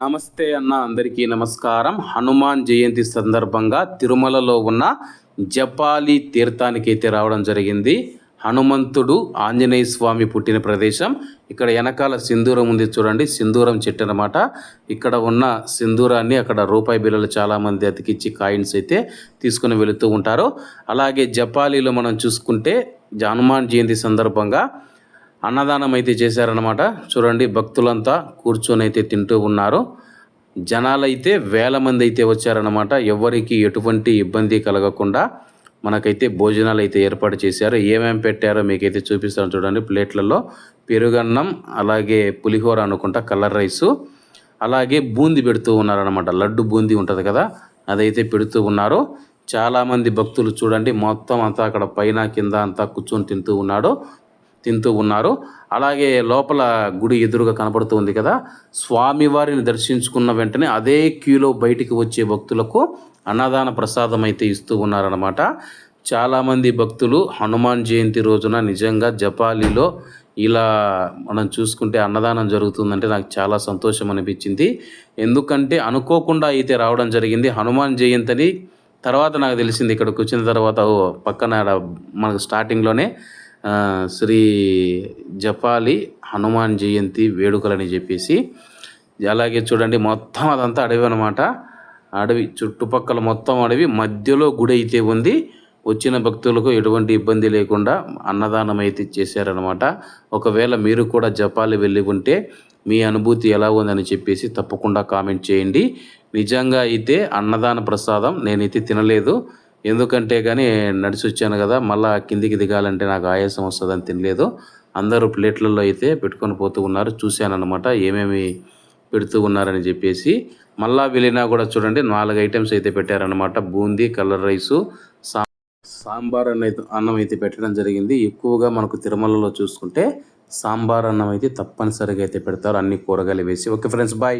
నమస్తే అన్న అందరికీ నమస్కారం. హనుమాన్ జయంతి సందర్భంగా తిరుమలలో ఉన్న జపాలి తీర్థానికి అయితే రావడం జరిగింది. హనుమంతుడు ఆంజనేయ స్వామి పుట్టిన ప్రదేశం. ఇక్కడ వెనకాల సింధూరం ఉంది చూడండి సింధూరం చెట్టు అనమాట ఇక్కడ ఉన్న సింధూరాన్ని అక్కడ రూపాయి బిళ్ళలు చాలామంది అతికిచ్చి కాయిన్స్ అయితే తీసుకుని వెళుతూ ఉంటారు. అలాగే జపాలీలో మనం చూసుకుంటే హనుమాన్ జయంతి సందర్భంగా అన్నదానం అయితే చేశారనమాట చూడండి భక్తులంతా కూర్చొని అయితే తింటూ ఉన్నారు. జనాలైతే వేల మంది అయితే వచ్చారనమాట ఎవరికి ఎటువంటి ఇబ్బంది కలగకుండా మనకైతే భోజనాలు అయితే ఏర్పాటు చేశారు. ఏమేమి పెట్టారో మీకైతే చూపిస్తాను చూడండి. ప్లేట్లలో పెరుగన్నం అలాగే పులిహోర అనుకుంటా కలర్ రైసు అలాగే బూంది పెడుతూ ఉన్నారనమాట లడ్డు బూంది ఉంటుంది కదా అదైతే పెడుతూ ఉన్నారు. చాలామంది భక్తులు చూడండి మొత్తం అంతా అక్కడ పైన కింద అంతా కూర్చొని తింటూ ఉన్నాడు తింటూ ఉన్నారు. అలాగే లోపల గుడి ఎదురుగా కనపడుతుంది కదా. స్వామివారిని దర్శించుకున్న వెంటనే అదే క్యూలో బయటికి వచ్చే భక్తులకు అన్నదాన ప్రసాదం అయితే ఇస్తూ ఉన్నారనమాట చాలామంది భక్తులు హనుమాన్ జయంతి రోజున నిజంగా జపాలిలో ఇలా మనం చూసుకుంటే అన్నదానం జరుగుతుందంటే నాకు చాలా సంతోషం అనిపించింది. ఎందుకంటే అనుకోకుండా అయితే రావడం జరిగింది. హనుమాన్ జయంతి అని తర్వాత నాకు తెలిసింది ఇక్కడికి వచ్చిన తర్వాత ఓ పక్కన మనకు స్టార్టింగ్లోనే శ్రీ జపాలి హనుమాన్ జయంతి వేడుకలని చెప్పేసి అలాగే చూడండి మొత్తం అదంతా అడవి అనమాట అడవి చుట్టుపక్కల మొత్తం అడవి మధ్యలో గుడి అయితే ఉంది. వచ్చిన భక్తులకు ఎటువంటి ఇబ్బంది లేకుండా అన్నదానం అయితే చేశారనమాట ఒకవేళ మీరు కూడా జపాలి వెళ్ళి ఉంటే మీ అనుభూతి ఎలా ఉందని చెప్పేసి తప్పకుండా కామెంట్ చేయండి. నిజంగా అయితే అన్నదాన ప్రసాదం నేనైతే తినలేదు. ఎందుకంటే కానీ నడిచి వచ్చాను కదా మళ్ళా కిందికి దిగాలంటే నాకు ఆయాసం వస్తుందని తినలేదు. అందరూ ప్లేట్లలో అయితే పెట్టుకొని పోతూ ఉన్నారు చూశానమాట ఏమేమి పెడుతూ ఉన్నారని చెప్పేసి. మళ్ళా వెళ్ళినా కూడా చూడండి నాలుగు ఐటమ్స్ అయితే పెట్టారనమాట బూందీ కలర్ రైసు సా సాంబార్ అన్న అన్నం అయితే పెట్టడం జరిగింది. ఎక్కువగా మనకు తిరుమలలో చూసుకుంటే సాంబార్ అన్నం అయితే తప్పనిసరిగా అయితే పెడతారు అన్ని కూరగాయలు వేసి. Okay friends bye.